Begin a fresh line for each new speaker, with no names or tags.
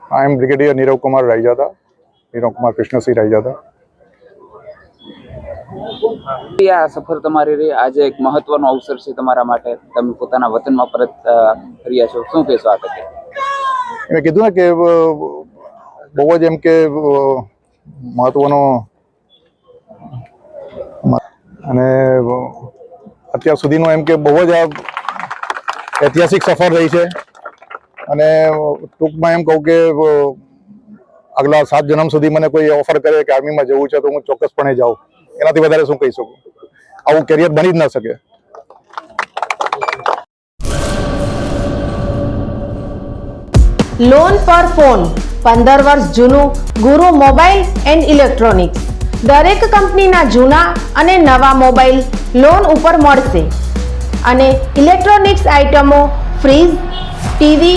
I am Brigadier Nirav Kumar Raijada, Nirav Kumar Krishnasri Raijada.
આ સફર તમારી રહી. આજે એક મહત્વનો અવસર છે તમારા માટે. તમે પોતાના વતનમાં પરત ફર્યા છો. શું કહેશો આ તકે?
મેં કીધું ને કે બહુ જ એમ કે મહત્વનો અને અત્યાર સુધીનો એમ કે બહુ જ આ ઐતિહાસિક સફર રહી છે. અને ટૂંકમાં એમ કહું કે આગલા સાત જન્મ સુધી મને કોઈ ઓફર કરે કે આર્મીમાં જવું છે તો હું ચોક્કસપણે જાઉં. એનાથી વધારે શું કહી શકું? આવું કેરિયર બની જ ન શકે.
લોન પર ફોન પંદર વર્ષ જૂનું, ગુરુ મોબાઈલ એન્ડ ઇલેક્ટ્રોનિક્સ. દરેક કંપનીના જૂના અને નવા મોબાઈલ લોન ઉપર મળશે. અને ઇલેક્ટ્રોનિક્સ આઇટમો fridge, TV